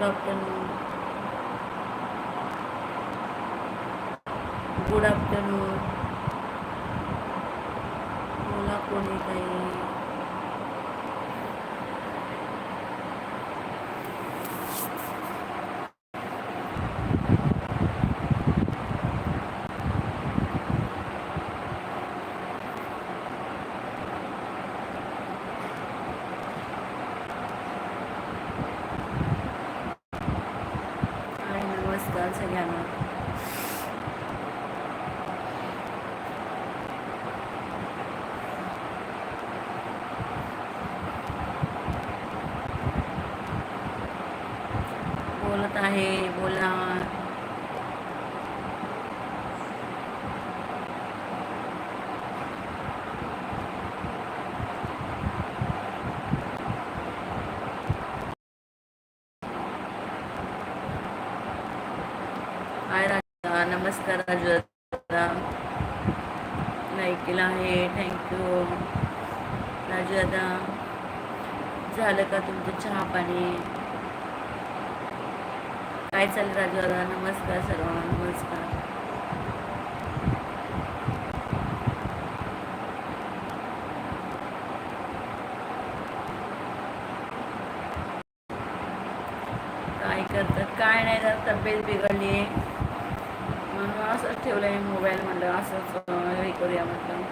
good afternoon like केला आहे. Thank you Raju दादा झालं का तुमचं चहा पाणी? काय चालेल राजू दादा नमस्कार सर्वांना नमस्कार. काय करतात काय नाही तर तब्येत बिघडली. आहे असंच ठेवलं आहे मोबाईल म्हणलं असंच हे करूया म्हटलं.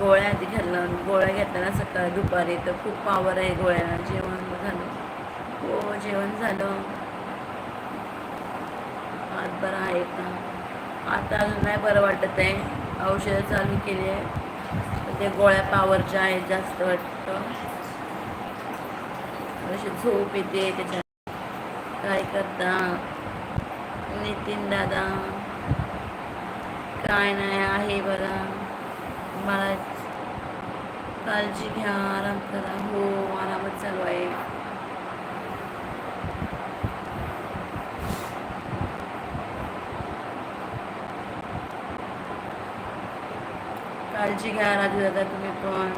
गोळ्या आधी घेतलं गोळ्या घेताना सकाळी दुपारी तर खूप पावर आहे गोळ्यांना जेवण झालं. हो जेवण झालं. हात बरं आहे का आता अजून नाही बरं वाटत आहे. औषधं चालू केली आहे. ते गोळ्या पावरच्या आहेत जास्त वाटतं. अशी झोप येते त्याच्या काय करता नितीन दादा काय नाही आहे बरा मला काळजी घ्या आराम करा. हो आरामच चालू आहे. काळजी घ्या राजू दादा तुम्ही पण.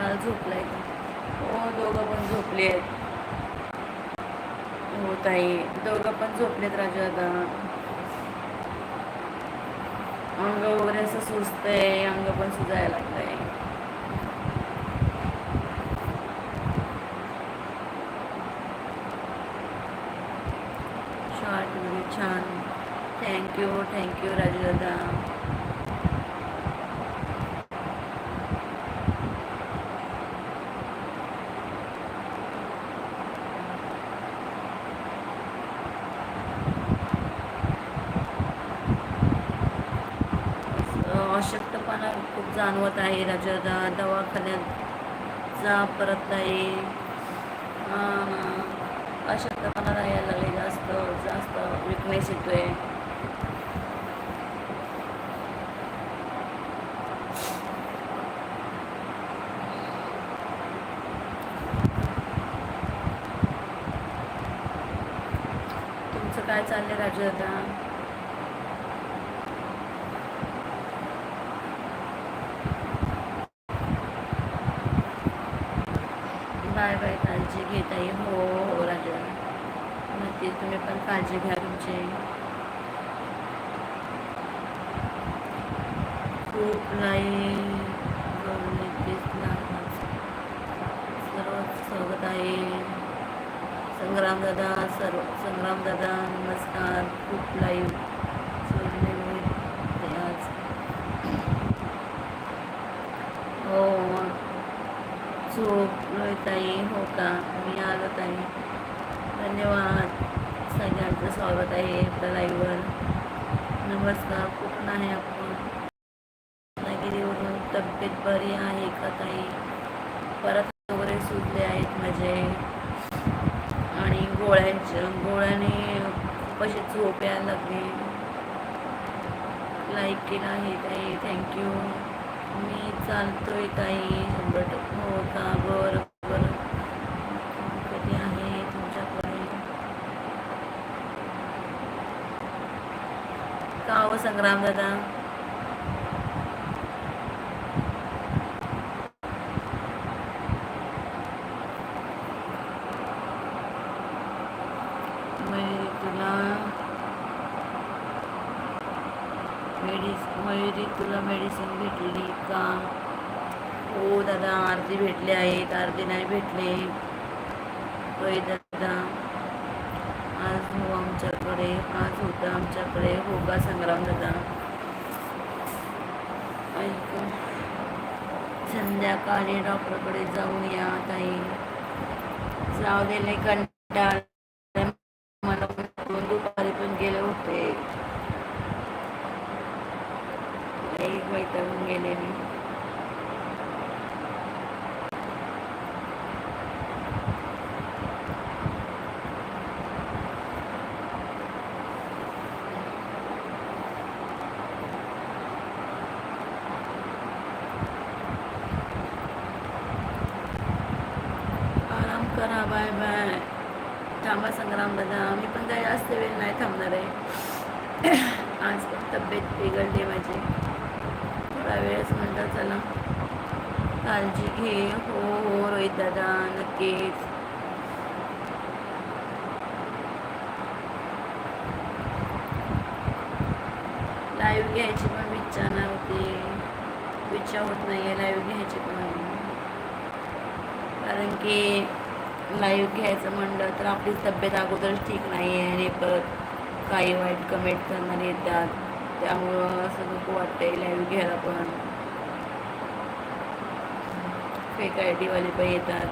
बाळ झोपलाय. हो दोघं पण झोपले आहेत. हो ताई. दोघं पण झोपलेत राजू दादा अंग वगैरे असं सुचतंय अंग पण सुजायला लागतंय शॉर्ट व्हिडिओ छान thank you thank you Raju दादा असं अशक्तपणा खूप जाणवत आहे. राजा दवाखान्यात जा परत आहे अं, अशक्तपणा राहायला लागले. जास्त जास्त विकनेस येतोय. तुमचं काय चाललंय राजू दादा नक्की तुम्ही पण काळजी घ्या तुमची खूप नाही सर्व स्वागत आहे संग्राम दादा सर्व संग्राम दादा, नमस्कार खूप लाईव्ह हो झोपलोय ताई हो का मी आलो ताई धन्यवाद. सगळ्यांचं स्वागत आहे आपल्या लाईव्हवर नमस्कार कुठून आहे आपण? रत्नागिरीवरून तब्येत बरी आहे का ताई? परत वगैरे सुटले आहेत माझे. आणि गोळ्यांच्या गोळ्याने कशी झोप यायला लागली. लाईक केला आहे ताई थँक्यू मी चालतोय ताई. शंभर टक्के हो का? बरं. हो संग्राम दादा मयुरी तुला मेडिस मयुरी तुला मेडिसिन भेटली का हो दादा अर्धी भेटले आहेत अर्धी नाही भेटले होय दादा आज हो आमच्याकडे आज होतं आमच्याकडे हो का संग्राम दादा। ऐक. संध्याकाळी डॉक्टरकडे जाऊया ताई. जाऊ दे लय कंटाळ मला पण दुपारी पण गेले होते एक वैतागून गेले मी आराम करा बाय बाय. थांबा संग्राम दादा मी पण काही जास्त वेळ नाही थांबणार आहे. आज पण तब्येत बिघडली माझी. थोडा वेळच म्हणता चला. काळजी घे. हो हो रोहित दादा नक्कीच. लाईव्ह घ्यायची पण विचारणार होती. इच्छा होत नाही आहे लाईव्ह घ्यायची पण. कारण की लाईव्ह घ्यायचं म्हणलं तर आपली तब्येत अगोदरच ठीक नाही आहे आणि परत काही वाईट कमेंट करणारे येतात. त्यामुळं असं नको वाटतंय लाईव्ह घ्यायला पण. फेक आय डीवाले पण येतात.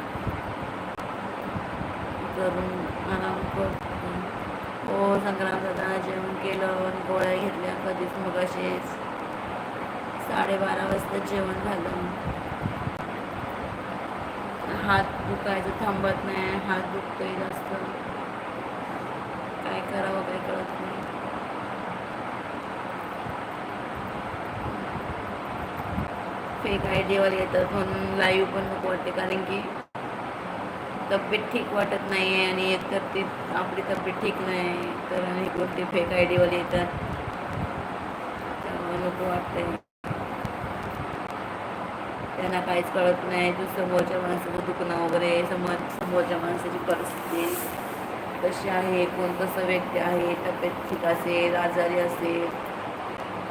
करून आराम करतो हो संक्रांत दादा जेवण केलं आणि गोळ्या घेतल्या कधीच मग असेच साडेबारा वाजता जेवण झालं. दुखायचं थांबत नाही हात दुखतोय जास्त. काय करावं काय कळत नाही. फेक आयडियावर येतात म्हणून लाईव्ह पण नको वाटते कारण की तब्येत ठीक वाटत नाही आहे आणि एकतर ती आपली तब्येत ठीक नाही तर आणि कोणते फेक आय येतात. त्यामुळे नको वाटतंय. त्यांना काहीच कळत नाही. तू समोरच्या माणसाचं दुखणं वगैरे समोर समोरच्या माणसाची परिस्थिती कशी आहे कोण कसं व्यक्ती आहे तब्येत ठीक असेल आजारी असेल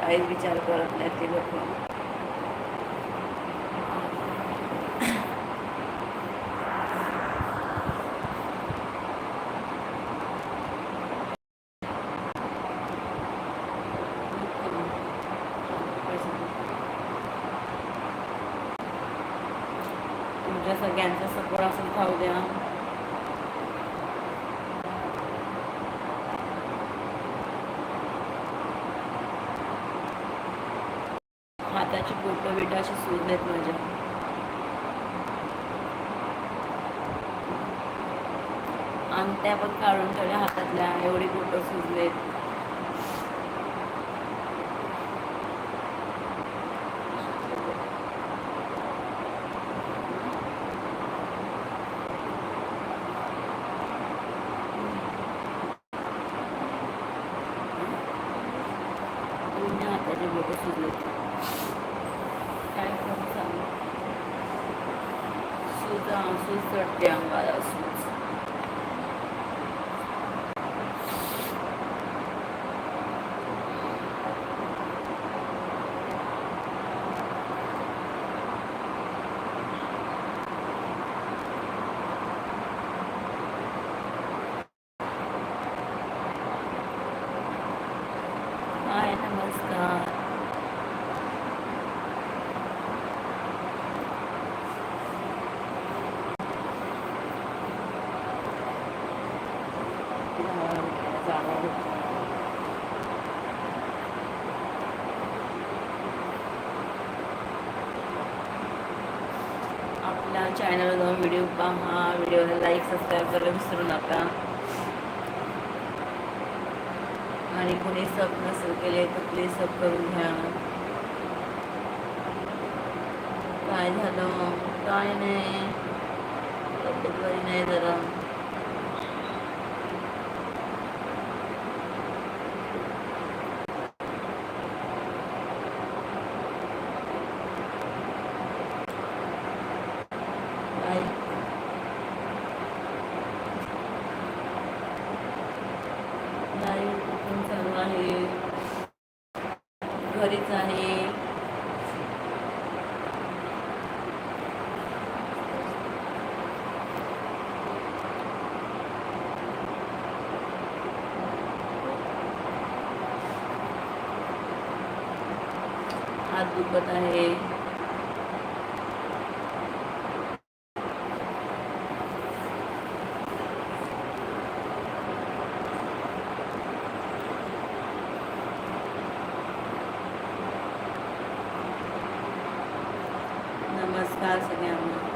काहीच विचार करत नाहीत ते लोक तुमच्या सगळ्यांचा सपोर्ट असेल खाऊ द्या हाताची बोटं बिटं अशी सूज सुजलेत माझ्या अंगठ्या पण काढून ठेवल्या हातातल्या एवढी बोटं सुजलेत दोन्ही हाताचे बोटं सुजलेत काय करू सांग सूज सूज चढते अंगाला सूज हाय नमस्कार आपल्या जाऊन व्हिडिओ पहा व्हिडिओला लाईक सबस्क्राईब करायला विसरू नका. आणि कोणी सब नसेल केले तर प्लीज सब करून घ्या. काय झालं? काय नाही. तब्येत बरी नाही जरा. दुखत आहे नमस्कार सगळ्यांना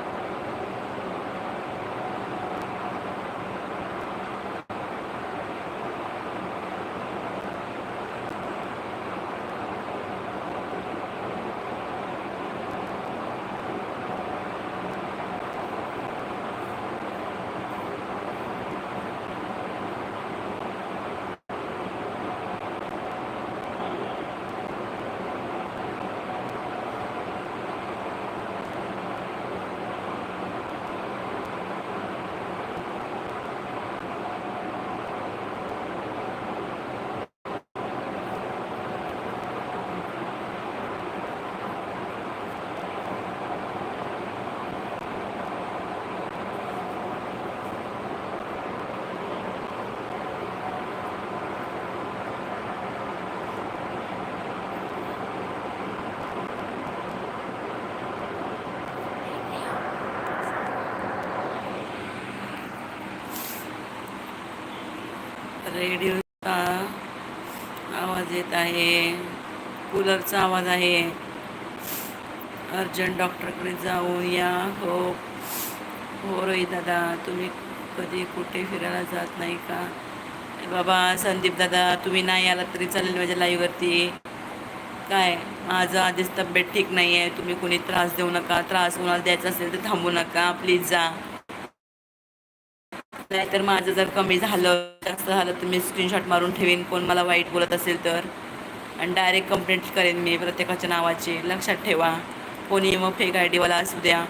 रेडिओचा आवाज येत आहे. कूलरचा आवाज आहे. अर्जंट डॉक्टरकडे जाऊन या हो. हो रोहित दादा तुम्ही कधी कुठे फिरायला जात नाही का? बाबा संदीप दादा तुम्ही नाही आलात तरी चालेल माझ्या लाईववरती काय? माझं आधीच तब्येत ठीक नाही आहे तुम्ही कोणी त्रास देऊ नका. त्रास कोणाला द्यायचा असेल तर थांबू नका. प्लीज जा. नाहीतर माझं जर कमी झालं जास्त झालं तर मी स्क्रीनशॉट मारून ठेवीन. कोण मला वाईट बोलत असेल तर. आणि डायरेक्ट कंप्लेंट करेन मी प्रत्येकाच्या नावाची. लक्षात ठेवा. कोणी मग फेक आय डीवाला असू द्या.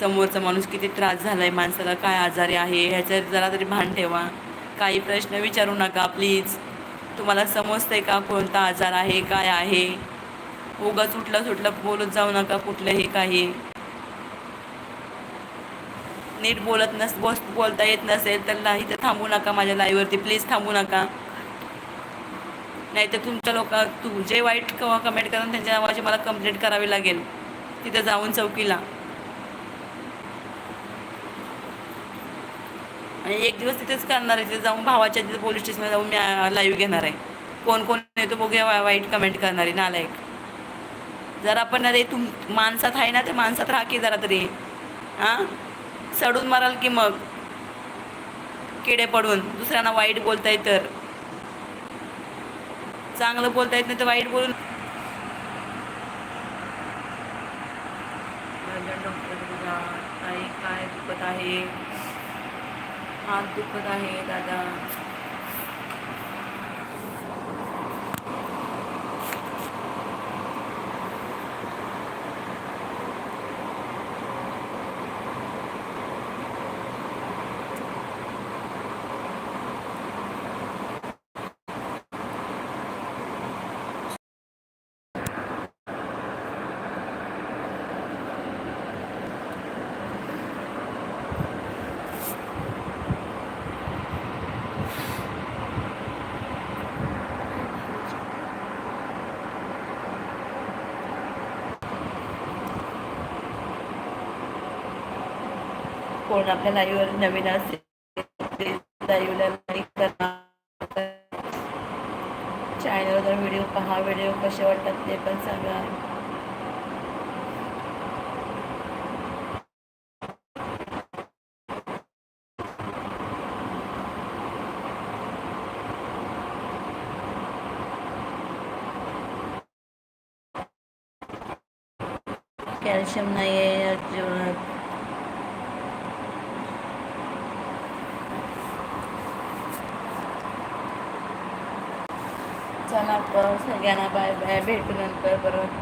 समोरचा माणूस किती त्रास झाला आहे माणसाला काय आजारी आहे ह्याचं जरा तरी भान ठेवा. काही प्रश्न विचारू नका प्लीज तुम्हाला समजतंय का कोणता आजार आहे काय आहे? उगाच उठलं सुटलं बोलत जाऊ नका कुठलंही काही. नीट बोलत नस बस बोलता येत नसेल तर नाही तर थांबू नका माझ्या लाईव्हवरती प्लीज थांबू नका. नाहीतर तुमच्या लोक तू जे वाईट किंवा कमेंट करा त्यांच्या नावाची मला कंप्लेंट करावी लागेल. तिथं जाऊन चौकीला. आणि एक दिवस तिथेच करणार आहे. तिथे जाऊन भावाच्या तिथे पोलीस स्टेशनला जाऊन मी लाईव्ह घेणार आहे. कोण कोण येतो बघूया वा- वाईट कमेंट करणार आहे. नालायक. जरा पण अरे तुम माणसात आहे ना ते माणसात राहा की जरा तरी. हां? सडून माराल की मग? किडे पडून. दुसऱ्यांना वाईट बोलता तर. चांगलं बोलता येत नाही तर वाईट बोलून. काही काय दुखत आहे? हात दुखत आहे दादा. कोण आपल्या लाईव्हवर नवीन असेल लाईव्हला लाईक करा चॅनलवर व्हिडिओ पहा व्हिडिओ कसे वाटतात ते पण सांगा. कॅल्शियम नाही आहे या जेवणात चला तर